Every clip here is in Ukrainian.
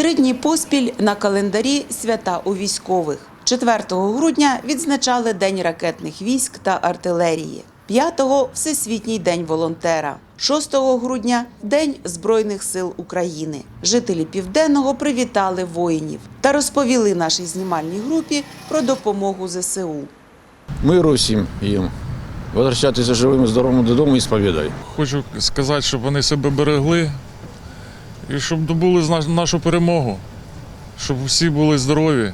Три дні поспіль на календарі свята у військових. 4 грудня відзначали День ракетних військ та артилерії. 5-го – Всесвітній день волонтера. 6 грудня – День Збройних сил України. Жителі Південного привітали воїнів та розповіли нашій знімальній групі про допомогу ЗСУ. Миру всім їм. Возвращатися живими, здоровими додому і сповідай. Хочу сказати, щоб вони себе берегли і щоб добули нашу перемогу, щоб всі були здорові,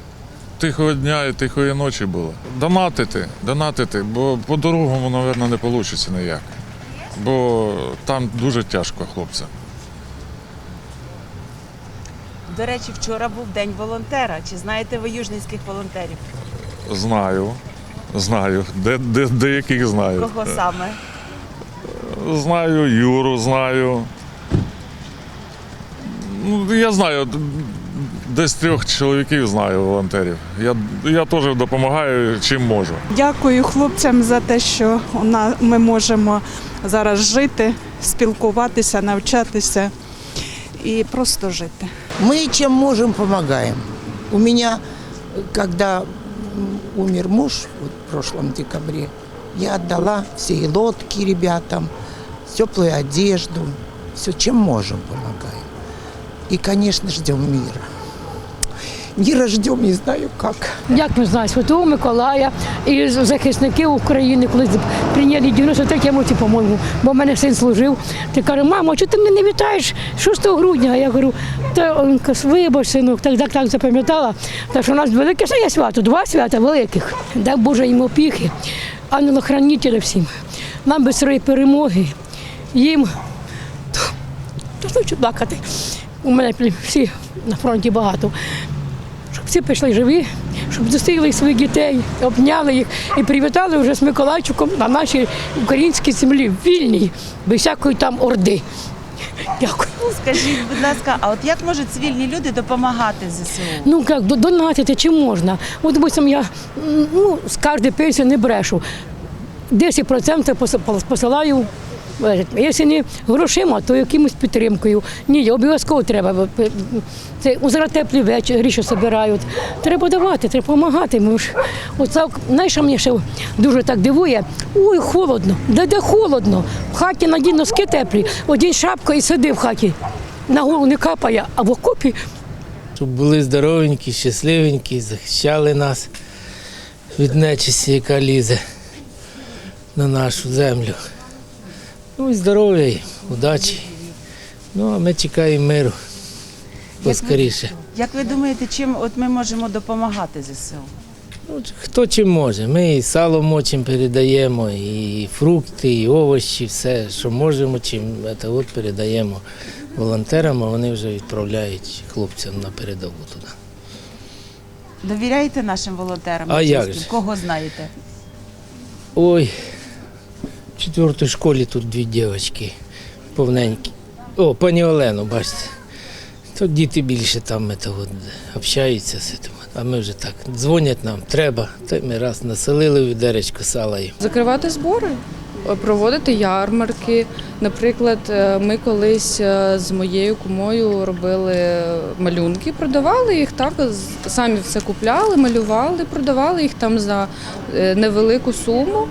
тихого дня і тихої ночі було. Донатити, донатити, бо по-другому, мабуть, не вийде ніяк. Бо там дуже тяжко хлопцям. До речі, вчора був День волонтера. Чи знаєте ви южницьких волонтерів? Знаю, знаю, де, де, деяких знаю. Кого саме? Знаю Юру, знаю. Ну, я знаю, десь трьох чоловіків знаю волонтерів. Я, я теж допомагаю чим можу. Дякую хлопцям за те, що ми можемо зараз жити, спілкуватися, навчатися і просто жити. Мы чем можем, помогаем. У меня, когда м, умер муж в прошлом декабре, я отдала все и лодки ребятам, теплую одежду, все, чем можем, помогаем. И, конечно, ждем мира. Мира ждем, не знаю как. Як ми знаємо, Святого Миколая і захисники України, коли прийняли 93 році, по-моєму, бо в мене син служив. Ти каже, мамо, чого ти мене не вітаєш 6 грудня? А я говорю, та він каже, вибач, синок, так, так, так запам'ятала. Так що у нас велике своє свято, два свята великих. Дай Боже їм опіхи, ангелохранителя всім. Нам без своєї перемоги, їм то хочу плакати. У мене всі на фронті багато щоб всі прийшли живі, щоб зустріли своїх дітей, обняли їх і привітали вже з Миколайчиком на нашій українській землі, вільній, без всякої там орди. Дякую. Скажіть, будь ласка, а от як можуть цивільні люди допомагати ЗСУ? Ну як донатити чи можна? От, допустим, я ну, з кожної пенсії не брешу. 10% пос- пос- посилаю. Якщо не грошима, то якимось підтримкою. Ні, обов'язково треба. е, Це зараз теплі вечір, що збирають. Треба давати, треба допомагати. Ми оце, знаєш, мені ще дуже так дивує. Ой, холодно, де де холодно. В хаті надій носки теплі, одінь шапку і сиди в хаті. На голову не капає, а в окопі щоб були здоровенькі, щасливенькі, захищали нас від нечисті, яка лізе на нашу землю. Ну і здоров'я, і удачі. Ну, а ми чекаємо миру поскоріше. Як ви думаєте, чим от ми можемо допомагати ЗСУ? Ну, хто чим може. Ми і сало мочим передаємо, і фрукти, і овочі, все, що можемо, чим це от передаємо волонтерам, а вони вже відправляють хлопцям на передову туди. Довіряєте нашим волонтерам? А як же? Кого знаєте? Ой, четвертій школі тут дві дівчатки повненькі. О, пані Олену, бачите. То діти більше там от, общаються з цим. А ми вже так дзвонять нам, треба. Та ми раз населили відеречко сала їм. Закривати збори, проводити ярмарки. Наприклад, е, ми колись е, з моєю кумою робили малюнки, продавали їх так, самі все купляли, малювали, продавали їх там за е, невелику суму.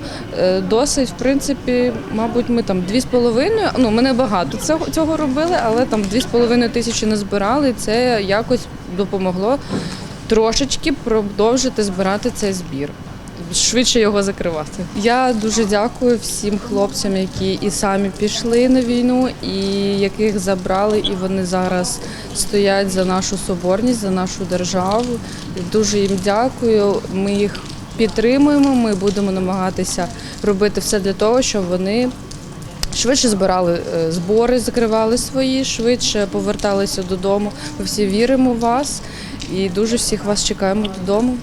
Досить, в принципі, мабуть, ми там дві з половиною, ну ми не багато цього, цього робили, але там дві з половиною тисячі не збирали. Це якось допомогло трошечки продовжити збирати цей збір швидше його закривати. Я дуже дякую всім хлопцям, які і самі пішли на війну, і яких забрали, і вони зараз стоять за нашу соборність, за нашу державу. Дуже їм дякую. Ми їх підтримуємо. Ми будемо намагатися робити все для того, щоб вони. Швидше збирали е, збори, закривали свої, швидше поверталися додому. Ми всі віримо в вас і дуже всіх вас чекаємо додому.